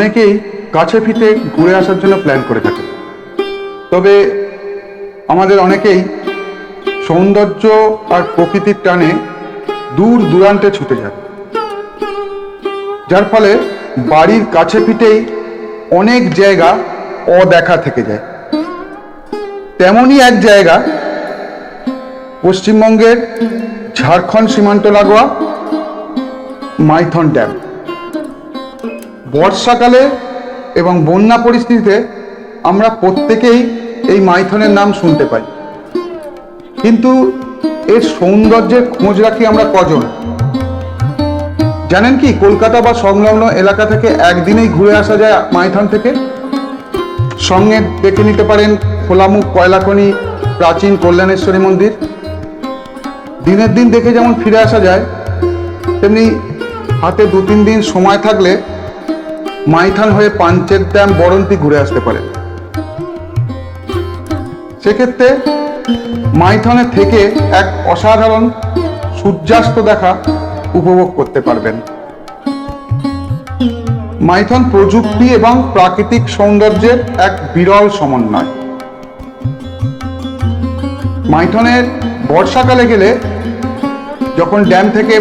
অনেকেই কাছে ফিতে ঘুরে আসার জন্য প্ল্যান করে থাকে। তবে আমাদের অনেকেই সৌন্দর্য আর প্রকৃতির টানে দূর দূরান্তে ছুটে যায়। যার ফলে বাড়ির কাছে পিঠেই অনেক জায়গা অদেখা থেকে যায়। তেমনই এক জায়গা, পশ্চিমবঙ্গের ঝাড়খণ্ড সীমান্ত লাগোয়া মাইথন ড্যাম। বর্ষাকালে এবং বন্যা পরিস্থিতিতে আমরা প্রত্যেকেই এই মাইথনের নাম শুনতে পাই। কিন্তু এর সৌন্দর্যের খোঁজ রাখি আমরা কজন? জানেন কি কলকাতা বা সংলগ্ন এলাকা থেকে একদিনেই ঘুরে আসা যায় মাইথন থেকে? সঙ্গে দেখে নিতে পারেন খোলামুখ কয়লাখনি প্রাচীন কল্যাণেশ্বরী মন্দির। দিনের দিন দেখে যেমন ফিরে আসা যায়, তেমনি হাতে দু তিন দিন সময় থাকলে মাইথান হয়ে পাঞ্চের ড্যাম বরন্তি ঘুরে আসতে পারে। সেক্ষেত্রে মাইথনে থেকে এক অসাধারণ সূর্যাস্ত দেখা উপভোগ করতে পারবেন। মাইথন প্রযুক্তি এবং প্রাকৃতিক সৌন্দর্যের এক বিরল সমন্বয়। মাইথনের বর্ষাকালে গেলে যখন ড্যাম থেকে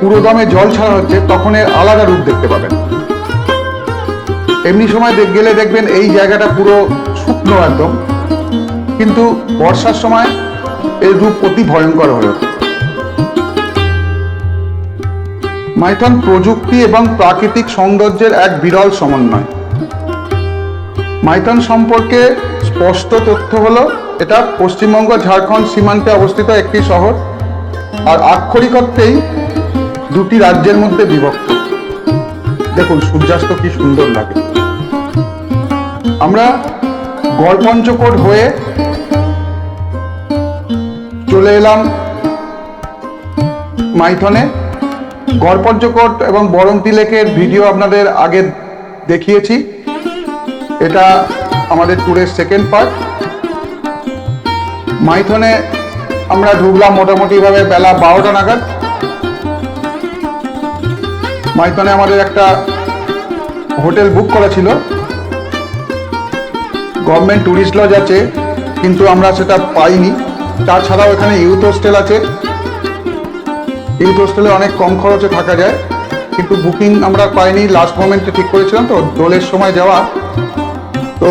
পুরো দমে জল ছাড়া হচ্ছে, তখন এর আলাদা রূপ দেখতে পাবেন। এমনি সময় গেলে দেখবেন এই জায়গাটা পুরো শুকনো একদম। কিন্তু বর্ষার সময় এর রূপ অতি ভয়ঙ্কর হয়ে ওঠে। মাইথন প্রযুক্তি এবং প্রাকৃতিক সৌন্দর্যের এক বিরল সমন্বয়। মাইথন সম্পর্কে স্পষ্ট তথ্য হলো, এটা পশ্চিমবঙ্গ, ঝাড়খণ্ড সীমান্তে অবস্থিত একটি শহর, আর আক্ষরিক অর্থেই দুটি রাজ্যের মধ্যে বিভক্ত। দেখুন, সূর্যাস্ত কি সুন্দর লাগে। আমরা গড়পঞ্চকোট হয়ে চলে এলাম মাইথনে। গড়পঞ্চকোট এবং বরন্তি লেকের ভিডিও আপনাদের আগে দেখিয়েছি। এটা আমাদের ট্যুরের সেকেন্ড পার্ট। মাইথনে আমরা ঢুকলাম মোটামুটিভাবে বেলা বারোটা নাগাদ। মাইথনে আমাদের একটা হোটেল বুক করা ছিল। গভর্নমেন্ট ট্যুরিস্ট লজ আছে, কিন্তু আমরা সেটা পাইনি। তাছাড়াও এখানে ইউথ হোস্টেল আছে। ইউথ হোস্টেলে অনেক কম খরচে থাকা যায়, কিন্তু বুকিং আমরা পাইনি। লাস্ট মোমেন্টে ঠিক করেছিলাম তো, দোলের সময় যাওয়া। তো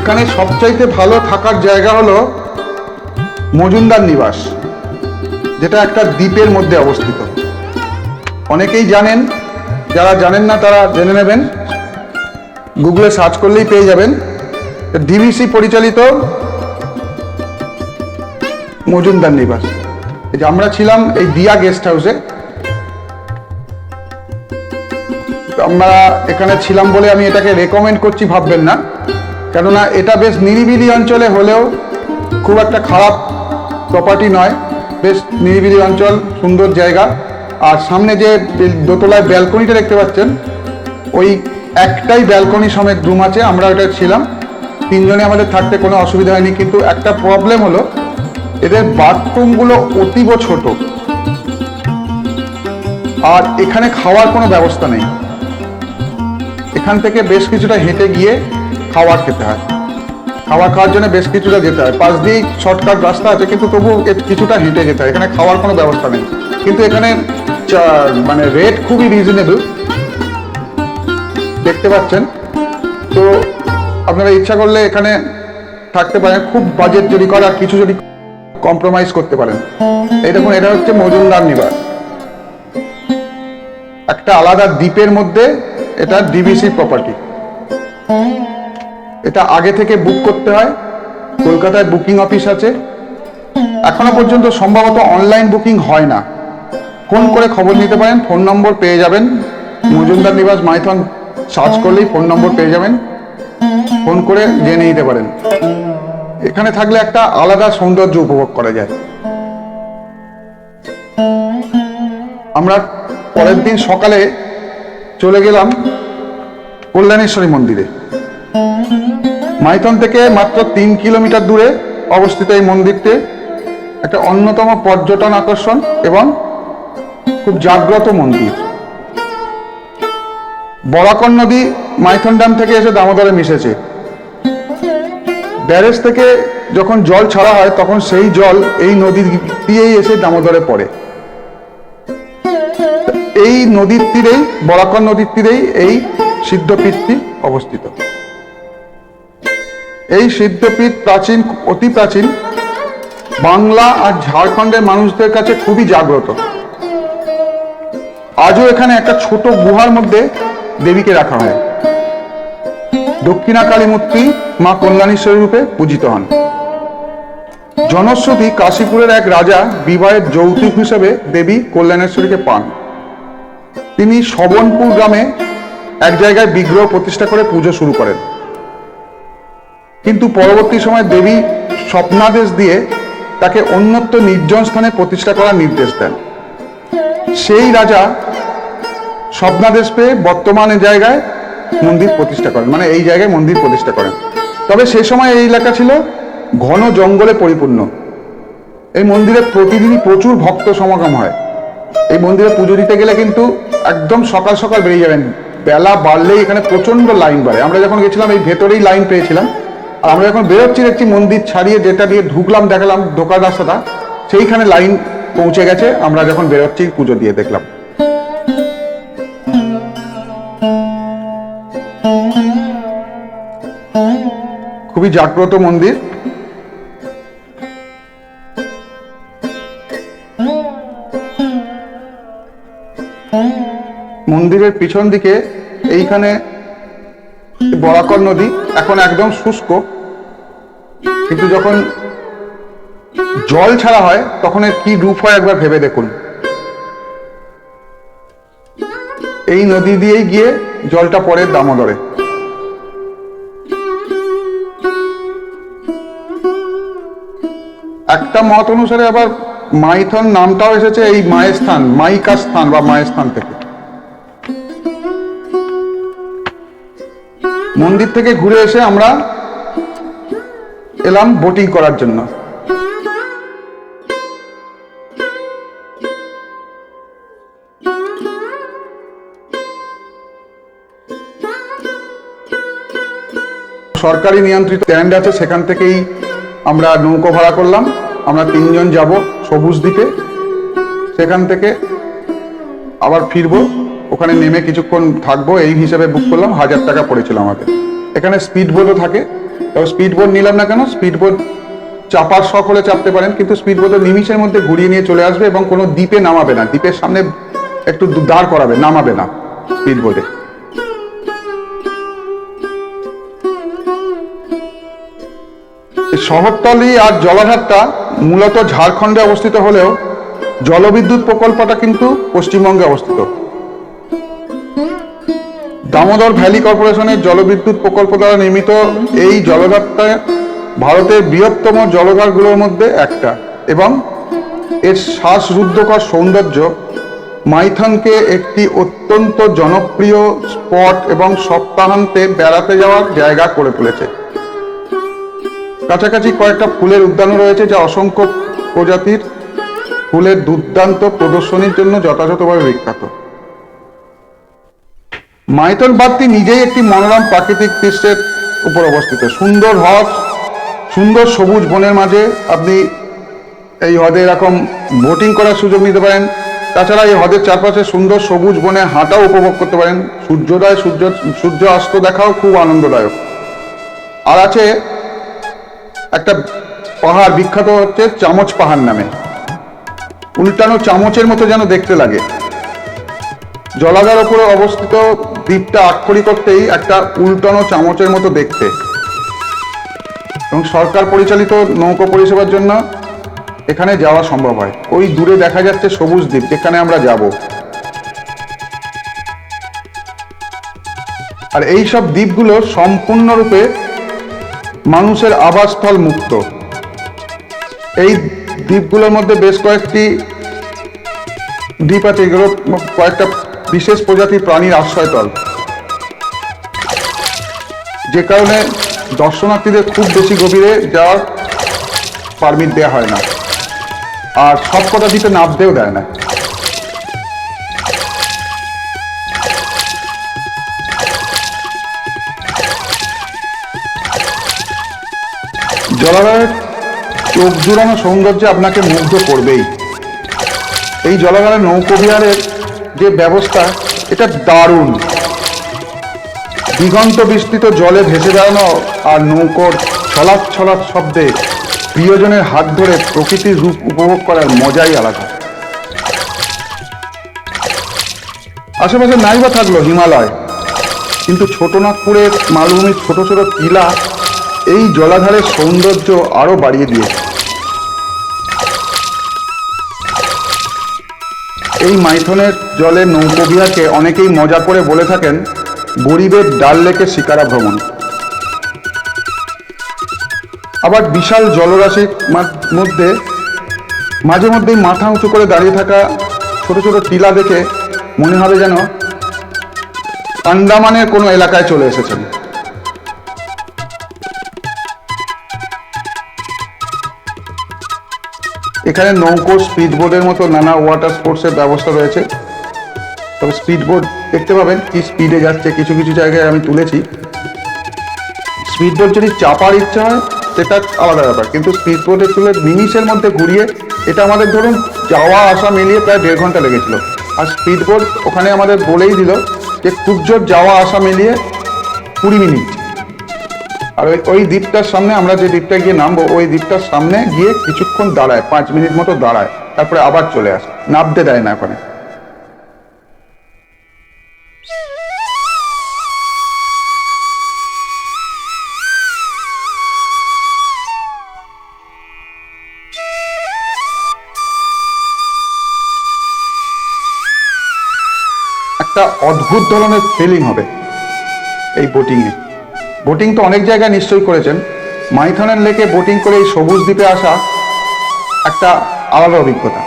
এখানে সবচাইতে ভালো থাকার জায়গা হলো মজুমদার নিবাস, যেটা একটা দ্বীপের মধ্যে অবস্থিত। অনেকেই জানেন যারা জানেন না তারা জেনে নেবেন। গুগলে সার্চ করলেই পেয়ে যাবেন। ডিভিসি পরিচালিত মজুমদার নিবাস। এই যে আমরা ছিলাম এই দিয়া গেস্ট হাউসে আমরা এখানে ছিলাম বলে আমি এটাকে রেকমেন্ড করছি, ভাববেন না। কেননা এটা বেশ নিরিবিলি অঞ্চলে হলেও খুব একটা খারাপ প্রপার্টি নয়। বেশ নিরিবিলি অঞ্চল, সুন্দর জায়গা। আর সামনে যে দোতলায় ব্যালকনিটা দেখতে পাচ্ছেন, ওই একটাই ব্যালকনি সমেত রুম আছে, আমরা ওটা ছিলাম। তিনজনে আমাদের থাকতে কোনো অসুবিধা হয়নি, কিন্তু একটা প্রবলেম হলো, এদের বাথরুমগুলো অতীব ছোট। আর এখানে খাওয়ার কোনো ব্যবস্থা নেই। এখান থেকে বেশ কিছুটা হেঁটে গিয়ে খাবার খেতে হয়। খাবার খাওয়ার জন্য বেশ কিছুটা যেতে হয়। পাশ দিয়েই শর্টকাট রাস্তা আছে, কিন্তু তবু কিছুটা হেঁটে যেতে হয়। এখানে খাওয়ার কোনো ব্যবস্থা নেই। কিন্তু এখানে মানে রেট খুবই রিজনেবল দেখতে পাচ্ছেন? তো আপনারা ইচ্ছা করলে এখানে থাকতে পারেন। খুব বাজেট যদি করে কিছু যদি কম্প্রোমাইজ করতে পারেন। এই দেখুন, এটা হচ্ছে মজুমদার নিবাস। একটা আলাদা দ্বীপের মধ্যে এটা ডিবিসি প্রপার্টি এটা আগে থেকে বুক করতে হয়। কলকাতায় বুকিং অফিস আছে। এখনও পর্যন্ত সম্ভবত অনলাইন বুকিং হয় না। ফোন করে খবর নিতে পারেন? ফোন নম্বর পেয়ে যাবেন। মজুমদার নিবাস মাইথন সার্চ করলেই ফোন নম্বর পেয়ে যাবেন। ফোন করে জেনে নিতে পারেন। এখানে থাকলে একটা আলাদা সৌন্দর্য উপভোগ করা যায়। আমরা পরের দিন সকালে চলে গেলাম কল্যাণেশ্বরী মন্দিরে। মাইথন থেকে মাত্র তিন কিলোমিটার দূরে অবস্থিত এই মন্দিরটি। একটা অন্যতম পর্যটন আকর্ষণ এবং খুব জাগ্রত মন্দির বরাকর নদী মাইথন ড্যাম থেকে এসে দামোদরে মিশেছে। ব্যারেজ থেকে যখন জল ছাড়া হয়, তখন সেই জল এই নদী দিয়েই এসে দামোদরে পড়ে। এই নদীর তীরেই, বরাকর নদীর তীরেই এই সিদ্ধপীঠটি অবস্থিত। এই সিদ্ধপীঠ প্রাচীন, অতি প্রাচীন। বাংলা আর ঝাড়খণ্ডের মানুষদের কাছে খুবই জাগ্রত। আজও এখানে একটা ছোট গুহার মধ্যে দেবীকে রাখা হয়। দক্ষিণা কালী মূর্তি মা কল্যাণেশ্বরী রূপে পূজিত হন। জনশ্রুতি কাশীপুরের এক রাজা বিবাহের যৌতুক হিসেবে দেবী কল্যাণেশ্বরীকে পান। তিনি শবনপুর গ্রামে এক জায়গায় বিগ্রহ প্রতিষ্ঠা করে পুজো শুরু করেন। কিন্তু পরবর্তী সময় দেবী স্বপ্নাদেশ দিয়ে তাকে অন্যত্র নির্জন স্থানে প্রতিষ্ঠা করার নির্দেশ দেন। সেই রাজা স্বপ্নাদেশ পেয়ে বর্তমানে জায়গায় মন্দির প্রতিষ্ঠা করেন মানে এই জায়গায় মন্দির প্রতিষ্ঠা করেন। তবে সেই সময় এই এলাকা ছিল ঘন জঙ্গলে পরিপূর্ণ। এই মন্দিরে প্রতিদিনই প্রচুর ভক্ত সমাগম হয়। এই মন্দিরে পুজো দিতে গেলে কিন্তু একদম সকাল সকাল বেরিয়ে যাবেন। বেলা বাড়লেই এখানে প্রচণ্ড লাইন বাড়ে। আমরা যখন গেছিলাম, এই ভেতরেই লাইন পেয়েছিলাম। আর আমরা যখন বেরোচ্ছি, দেখছি মন্দির ছাড়িয়ে যেটা দিয়ে ঢুকলাম, দেখালাম ঢোকার রাস্তাটা, সেইখানে লাইন পৌঁছে গেছে, আমরা যখন বেরোচ্ছি, পুজো দিয়ে দেখলাম। খুবই জাগ্রত মন্দির। মন্দিরের পিছন দিকে এইখানে বরাকর নদী, এখন একদম শুষ্ক। কিন্তু যখন জল ছাড়া হয়, তখন কি রূপ হয় একবার ভেবে দেখুন। এই নদী দিয়েই গিয়ে জলটা পড়ে দামোদরে। একটা মত অনুসারে আবার মাইথন নামটাও এসেছে এই মায়ের স্থান, মাইকা স্থান বা মায়ের স্থান থেকে। মন্দির থেকে ঘুরে এসে আমরা এলাম বোটিং করার জন্য। সরকারি নিয়ন্ত্রিত স্ট্যান্ড আছে, সেখান থেকেই আমরা নৌকো ভাড়া করলাম। আমরা তিনজন যাব সবুজ দ্বীপে। সেখান থেকে আবার ফিরবো। ওখানে নেমে কিছুক্ষণ থাকব। এই হিসেবে বুক করলাম, হাজার টাকা পড়েছিল আমাকে। এখানে স্পিড বোটও থাকে। তবে স্পিড বোট নিলাম না কেন? স্পিড বোট চাপার শখ হলে চাপতে পারেন, কিন্তু স্পিড বোটের নিমিষের মধ্যে ঘুরিয়ে নিয়ে চলে আসবে এবং কোনো দ্বীপে নামাবে না। দ্বীপের সামনে একটু দাঁড় করাবে, নামাবে না স্পিড বোটে শহরতলি আর জলাধারটা মূলত ঝাড়খণ্ডে অবস্থিত হলেও জলবিদ্যুৎ প্রকল্পটা কিন্তু পশ্চিমবঙ্গে অবস্থিত। দামোদর ভ্যালি কর্পোরেশনের জলবিদ্যুৎ প্রকল্প দ্বারা নির্মিত এই জলধারটা ভারতের বৃহত্তম জলধারগুলোর মধ্যে একটা এবং এর শ্বাসরুদ্ধকর সৌন্দর্য মাইথনকে একটি অত্যন্ত জনপ্রিয় স্পট এবং সপ্তাহান্তে বেড়াতে যাওয়ার জায়গা করে তুলেছে। কাছাকাছি কয়েকটা ফুলের উদ্যানও রয়েছে যা অসংখ্য প্রজাতির ফুলের দুর্দান্ত প্রদর্শনীর জন্য যথাযথভাবে বিখ্যাত। মাইথন বাঁধটি নিজেই একটি মনোরম প্রাকৃতিক দৃশ্যের উপর অবস্থিত। সুন্দর হ্রদ, সুন্দর সবুজ বনের মাঝে আপনি এই হ্রদে এরকম বোটিং করার সুযোগ নিতে পারেন। তাছাড়া এই হ্রদের চারপাশে সুন্দর সবুজ বনে হাঁটাও উপভোগ করতে পারেন। সূর্যোদয়, সূর্য সূর্য অস্ত দেখাও খুব আনন্দদায়ক। আর আছে একটা পাহাড় বিখ্যাত হচ্ছে চামচ পাহাড় নামে। উল্টানো চামচের মতো যেন দেখতে লাগে। জলাধার ওপরে অবস্থিত দ্বীপটা আক্ষরি করতেই একটা উল্টানো চামচের মতো দেখতে। এবং সরকার পরিচালিত নৌকো পরিষেবার জন্য এখানে যাওয়া সম্ভব হয়। ওই দূরে দেখা যাচ্ছে সবুজ দ্বীপ, যেখানে আমরা যাব। আর এই সব দ্বীপগুলো সম্পূর্ণরূপে মানুষের আবাসস্থল মুক্ত। এই দ্বীপগুলোর মধ্যে বেশ কয়েকটি দ্বীপ আছে, এগুলো কয়েকটা বিশেষ প্রজাতির প্রাণীর আশ্রয়তল যে কারণে দর্শনার্থীদের খুব বেশি গভীরে যাওয়ার পারমিট দেওয়া হয় না। আর সব কটা দ্বীপে নামতেও দেয় না। জলাধারের চোখ জুড়ানো সৌন্দর্য আপনাকে মুগ্ধ করবেই। এই জলাধারের নৌকোবিহারের যে ব্যবস্থা, এটা দারুণ। দিগন্ত বিস্তৃত জলে ভেসে বেড়ানো আর নৌকোর ছলাৎ ছলাৎ শব্দে প্রিয়জনের হাত ধরে প্রকৃতির রূপ উপভোগ করার মজাই আলাদা। আশেপাশে নাই বা থাকল হিমালয়, কিন্তু ছোটনাগপুরের মালভূমির ছোট ছোট টিলা এই জলাধারের সৌন্দর্য আরও বাড়িয়ে দিয়েছে। এই মাইথনের জলের নৌকোবিহারকে অনেকেই মজা করে বলে থাকেন, গরিবের ডাল লেকে শিকারা ভ্রমণ। আবার বিশাল জলরাশির মধ্যে, মাঝে মধ্যেই মাথা উঁচু করে দাঁড়িয়ে থাকা ছোট ছোট টিলা দেখে মনে হবে যেন আন্দামানের কোনো এলাকায় চলে এসেছেন। এখানে নৌকো স্পিড বোর্ডের মতো নানা ওয়াটার স্পোর্টসের ব্যবস্থা রয়েছে। তবে স্পিড বোর্ড দেখতে পাবেন কি স্পিডে যাচ্ছে, কিছু কিছু জায়গায় আমি তুলেছি। স্পিড বোর্ড যদি চাপার ইচ্ছা হয়, সেটা আলাদা ব্যাপার। কিন্তু স্পিড বোর্ডে তুলে মিনিটের মধ্যে ঘুরিয়ে, এটা আমাদের ধরুন যাওয়া, আসা মিলিয়ে প্রায় দেড় ঘণ্টা লেগেছিল। আর স্পিড বোর্ড ওখানে আমাদের বলেই দিল যে খুব জোর যাওয়া, আসা মিলিয়ে কুড়ি মিনিট। আর ওই ওই দ্বীপটার সামনে আমরা যে দ্বীপটা গিয়ে নামবো, ওই দ্বীপটার সামনে গিয়ে কিছুক্ষণ দাঁড়ায়, পাঁচ মিনিট মতো দাঁড়ায়, তারপরে আবার চলে আসে। নামতে দেয় না ওখানে। একটা অদ্ভুত ধরনের ফিলিং হবে এই বোটিংয়ে বোটিং তো অনেক জায়গায় নিশ্চয়ই করেছেন। মাইথনের লেকে বোটিং করে এই সবুজ দ্বীপে আসা একটা আলাদা অভিজ্ঞতা।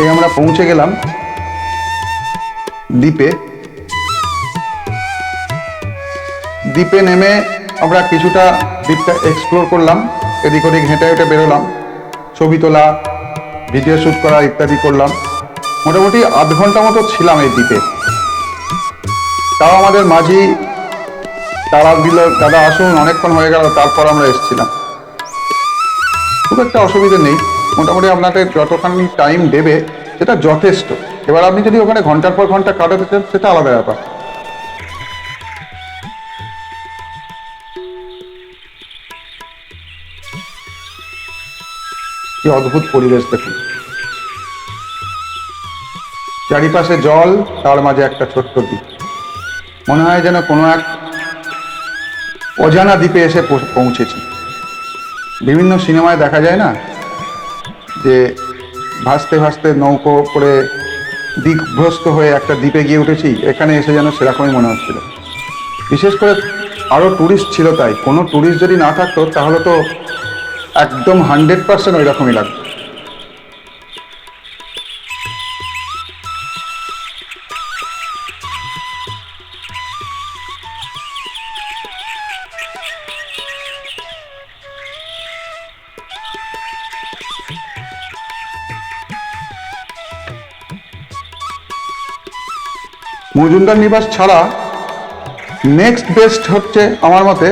এই আমরা পৌঁছে গেলাম দ্বীপে। দ্বীপে নেমে আমরা কিছুটা দ্বীপটা এক্সপ্লোর করলাম, এদিক ওদিক হেঁটে হেঁটে বেরোলাম, ছবি তোলা ভিডিও শ্যুট করা ইত্যাদি করলাম। মোটামুটি আধ ঘণ্টা মতো ছিলাম এই দ্বীপে। তাও আমাদের মাঝি তারা দিল দাদা আসুন, অনেকক্ষণ হয়ে গেল, তারপর আমরা এসেছিলাম। খুব একটা অসুবিধে নেই, মোটামুটি আপনাদের যতখানি টাইম দেবে, সেটা যথেষ্ট। এবার আপনি যদি ওখানে ঘণ্টার পর ঘণ্টা কাটাতে চান, সেটা আলাদা ব্যাপার। কি অদ্ভুত পরিবেশ দেখুন। চারিপাশে জল, তার মাঝে একটা ছোট্ট দ্বীপ। মনে হয় যেন কোনো এক অজানা দ্বীপে এসে পৌঁছেছি। বিভিন্ন সিনেমায় দেখা যায় না যে ভাসতে ভাসতে নৌকো করে দিকভ্রস্ত হয়ে একটা দ্বীপে গিয়ে উঠেছি, এখানে এসে যেন সেরকমই মনে হচ্ছিল। বিশেষ করে আরও ট্যুরিস্ট ছিল তাই। কোনো ট্যুরিস্ট যদি না থাকতো, তাহলে তো একদম হান্ড্রেড পার্সেন্ট ওই রকমই লাগতো মজুমদার নিবাস ছাড়া নেক্সট বেস্ট হচ্ছে আমার মতে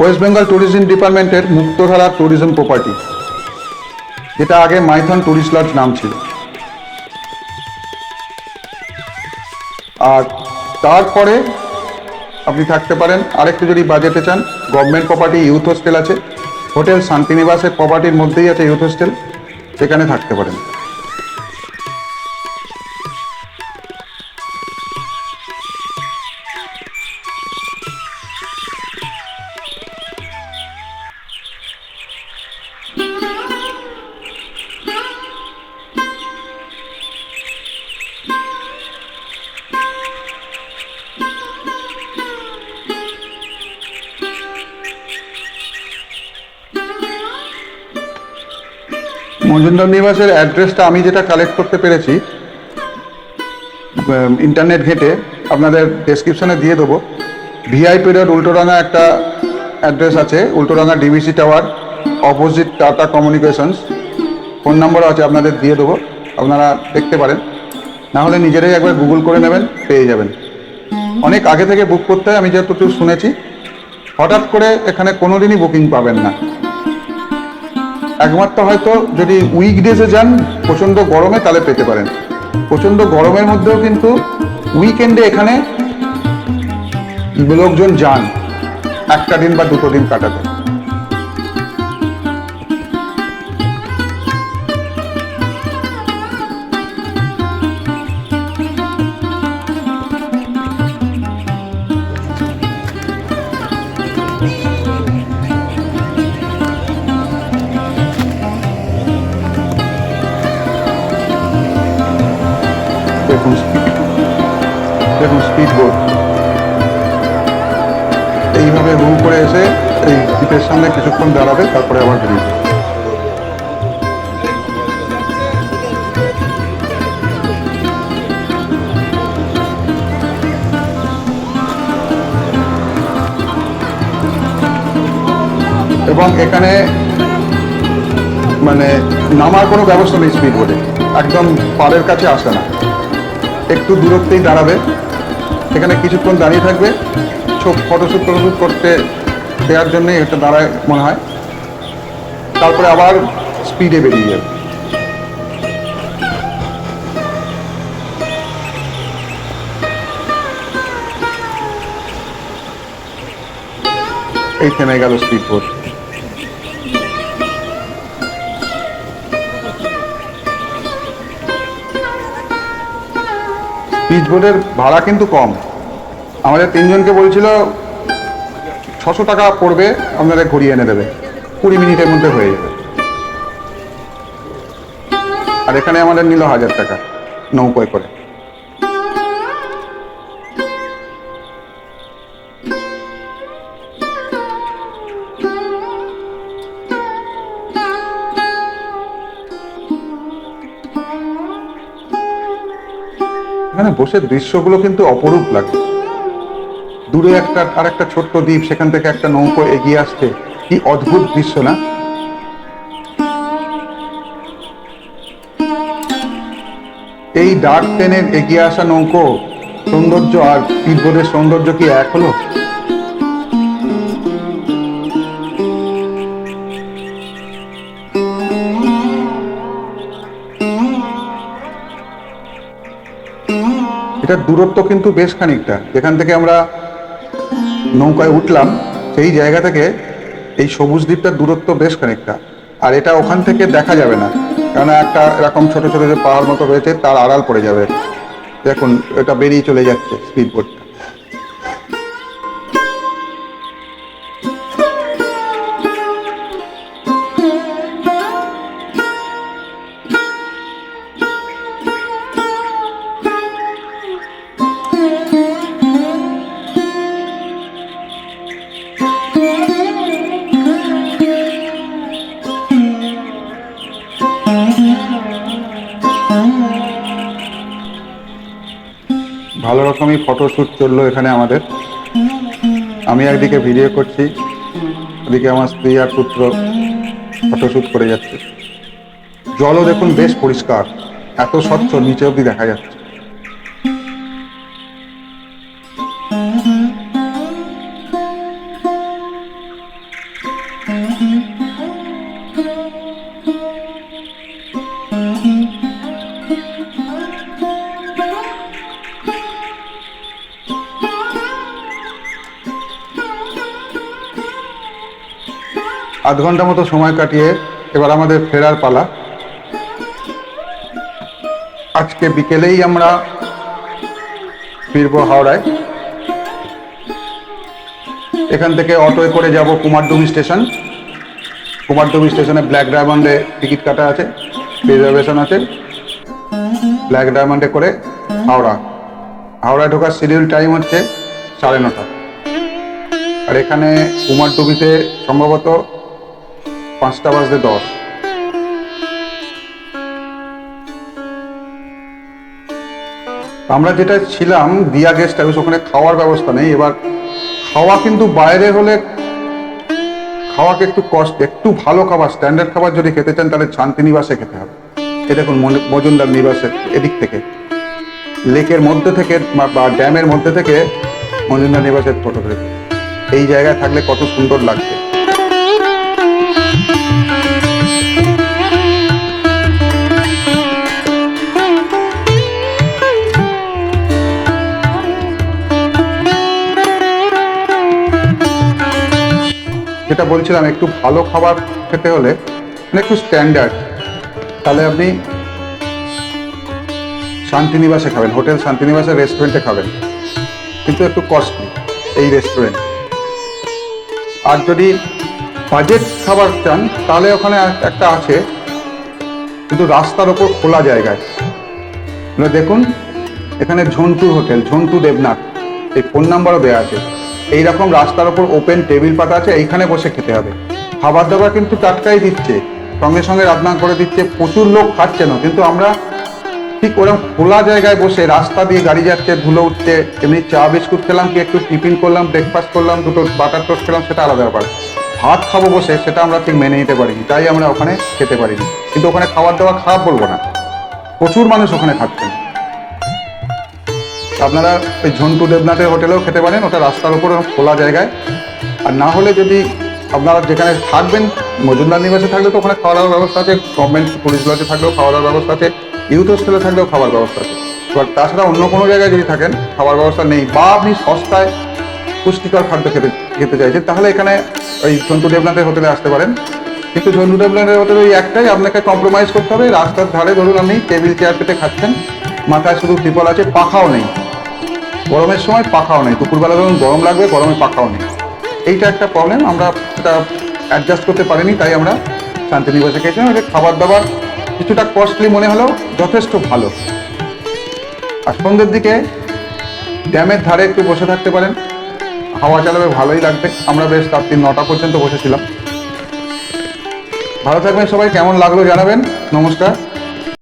ওয়েস্ট বেঙ্গল ট্যুরিজম ডিপার্টমেন্টের মুক্তধারা ট্যুরিজম প্রপার্টি। যেটা আগে মাইথন ট্যুরিস্ট লজ নাম ছিল। আর তারপরে আপনি থাকতে পারেন, আরেকটু যদি বাজেটে চান গভর্নমেন্ট প্রপার্টি ইউথ হোস্টেল আছে। হোটেল শান্তিনিবাসের প্রপার্টির মধ্যেই আছে ইউথ হোস্টেল সেখানে থাকতে পারেন। মজুমদার নিবাসের অ্যাড্রেসটা আমি যেটা কালেক্ট করতে পেরেছি ইন্টারনেট ঘেটে আপনাদের ডেসক্রিপশনে দিয়ে দেবো। ভিআইপি রোড উল্টোডাঙ্গা একটা অ্যাড্রেস আছে Ultadanga DBC tower opposite Tata communications phone নাম্বারও আছে আপনাদের দিয়ে দেবো, আপনারা দেখতে পারেন। না হলে নিজেরাই একবার গুগল করে নেবেন, পেয়ে যাবেন। অনেক আগে থেকে বুক করতে হয়, আমি যেহেতু শুনেছি। হঠাৎ করে এখানে কোনো দিনই বুকিং পাবেন না। একমাত্র হয়তো যদি উইকডেজে যান, প্রচণ্ড গরমে তাহলে পেতে পারেন। প্রচণ্ড গরমের মধ্যেও কিন্তু উইকেন্ডে এখানে লোকজন যান। একটা দিন বা দুটো দিন কাটাতে। এই সামনে কিছুক্ষণ দাঁড়াবে, তারপরে আবার বেরিয়ে যাবে। এবং এখানে মানে নামার কোনো ব্যবস্থা নেই স্পিড বোটে একদম পাড়ের কাছে আসে না। একটু দূরত্বেই দাঁড়াবে। এখানে কিছুক্ষণ দাঁড়িয়ে থাকবে। ছোট ফটোশ্যুট ফটোশ্যুট করতে দেওয়ার জন্যই এটা দাঁড়ায় মনে হয়। তারপরে আবার স্পিডে বেরিয়ে যাবে। এই থেমে গেল স্পিড বোট স্পিড বোটের ভাড়া কিন্তু কম। আমাদের তিনজনকে বলছিল ছশো টাকা পড়বে, আপনারা ঘুরিয়ে এনে দেবে। কুড়ি মিনিটের মধ্যে হয়ে যাবে। আর এখানে আমাদের নিল হাজার টাকা, নৌকোয় করে। এখানে বসে দৃশ্যগুলো কিন্তু অপরূপ লাগে। দূরে একটা আর একটা ছোট্ট দ্বীপ, সেখান থেকে একটা নৌকো এগিয়ে আসছে। কি অদ্ভুত দৃশ্য না? এই ডার্ক ট্রেনের এগিয়ে আসা নৌকো সৌন্দর্য আর তিব্বতের সৌন্দর্য কি এক হলো? এটার দূরত্ব কিন্তু বেশ খানিকটা। যেখান থেকে আমরা নৌকায় উঠলাম, সেই জায়গা থেকে এই সবুজ দ্বীপটার দূরত্ব বেশ খানিকটা। আর এটা ওখান থেকে দেখা যাবে না কারণ একটা এরকম ছোট ছোট যে পাহাড় মতো রয়েছে, তার আড়াল পড়ে যাবে। দেখুন, এটা বেরিয়ে চলে যাচ্ছে স্পিড বোটটা ফটোশ্যুট চলল এখানে আমাদের। আমি একদিকে ভিডিও করছি, ওদিকে আমার স্ত্রী আর পুত্র ফটোশ্যুট করে যাচ্ছে। জলও দেখুন বেশ পরিষ্কার, এত স্বচ্ছ, নিচে অব্দি দেখা যাচ্ছে। আধ ঘণ্টা মতো সময় কাটিয়ে এবার আমাদের ফেরার পালা। আজকে বিকেলেই আমরা ফিরবো হাওড়ায়। এখান থেকে অটোয় করে যাব কুমারডুমি স্টেশন। কুমারডুমি স্টেশনে ব্ল্যাক ডায়মন্ডে টিকিট কাটা আছে, রিজার্ভেশন আছে। ব্ল্যাক ডায়মন্ডে করে হাওড়া। হাওড়ায় ঢোকার শিডিউল টাইম হচ্ছে সাড়ে নটা। আর এখানে কুমারডুবিতে সম্ভবত পাঁচটা বাজতে দশ। আমরা যেটা ছিলাম, দিয়া গেস্ট হাউস ওখানে খাওয়ার ব্যবস্থা নেই। এবার খাওয়া কিন্তু বাইরে হলে খাওয়াকে একটু কষ্ট একটু ভালো খাবার স্ট্যান্ডার্ড খাবার যদি খেতে চান, তাহলে শান্তিনিবাসে খেতে হবে। এ দেখুন মজুমদার নিবাসের এদিক থেকে। লেকের মধ্যে থেকে, বা- ড্যামের মধ্যে থেকে মজুমদার নিবাসের ফটোগ্রাফি এই জায়গায় থাকলে কত সুন্দর লাগবে। যেটা বলছিলাম, একটু ভালো খাবার খেতে হলে মানে একটু স্ট্যান্ডার্ড তাহলে আপনি শান্তিনিবাসে খাবেন, হোটেল শান্তিনিবাসের রেস্টুরেন্টে খাবেন। কিন্তু একটু কস্টলি এই রেস্টুরেন্ট আর যদি বাজেট খাবার চান, তাহলে ওখানে একটা আছে, কিন্তু রাস্তার ওপর খোলা জায়গায়। মানে দেখুন, এখানে ঝন্টু হোটেল, ঝন্টু দেবনাথ, এই ফোন নাম্বারও দেওয়া আছে। এইরকম রাস্তার ওপর ওপেন টেবিল পাতা আছে, এইখানে বসে খেতে হবে। খাবার দাবার কিন্তু টাটকাই দিচ্ছে। সঙ্গে সঙ্গে রান্না করে দিচ্ছে। প্রচুর লোক খাচ্ছে না, কিন্তু আমরা ঠিক ওরকম খোলা জায়গায় বসে রাস্তা দিয়ে গাড়ি যাচ্ছে, ধুলো উঠছে, এমনি চা, বিস্কুট খেলাম কি একটু টিফিন করলাম ব্রেকফাস্ট করলাম, দুটো বাটার টোস্ট খেলাম, সেটা আলাদা ব্যাপার। ভাত খাব বসে, সেটা আমরা ঠিক মেনে নিতে পারিনি, তাই আমরা ওখানে খেতে পারিনি। কিন্তু ওখানে খাবার দাবার খারাপ বলব না। প্রচুর মানুষ ওখানে খাচ্ছেন আপনারা ওই ঝন্টু দেবনাথের হোটেলেও খেতে পারেন, ওটা রাস্তার উপর খোলা জায়গায়। আর না হলে যদি আপনারা যেখানে থাকবেন, মজুমদার নিবাসে থাকলে তো ওখানে খাওয়া দাওয়ার ব্যবস্থা আছে গভর্নমেন্ট পুলিশ লজে থাকলেও খাওয়া দাওয়ার ব্যবস্থা আছে ইউথ হোস্টেলে থাকলেও খাবার ব্যবস্থা আছে। এবার তাছাড়া অন্য কোনো জায়গায় যদি থাকেন খাবার ব্যবস্থা নেই, বা আপনি সস্তায় পুষ্টিকর খাদ্য খেতে খেতে চাইছেন, তাহলে এখানে ওই ঝন্টু দেবনাথের হোটেলে আসতে পারেন। কিন্তু ঝন্টু দেবনাথের হোটেলে ওই একটাই, আপনাকে কম্প্রোমাইজ করতে হবে, রাস্তার ধারে ধরুন আপনি টেবিল চেয়ার পেতে খাচ্ছেন, মাথায় শুধু ত্রিপল আছে, পাখাও নেই। গরমের সময় পাখাও নেই। দুপুরবেলা ধরুন গরম লাগবে, গরমে পাখাও নেই। এইটা একটা প্রবলেম আমরা এটা অ্যাডজাস্ট করতে পারিনি, তাই আমরা শান্তিনিবাসে খেয়েছিলাম। এটা খাবার দাবার কিছুটা কস্টলি মনে হলেও যথেষ্ট ভালো। আর সন্ধ্যের দিকে ড্যামের ধারে একটু বসে থাকতে পারেন। হাওয়া চালাবে, ভালোই লাগবে। আমরা বেশ রাত্রি নটা পর্যন্ত বসেছিলাম। ভালো থাকবেন সবাই, কেমন লাগল জানাবেন। নমস্কার।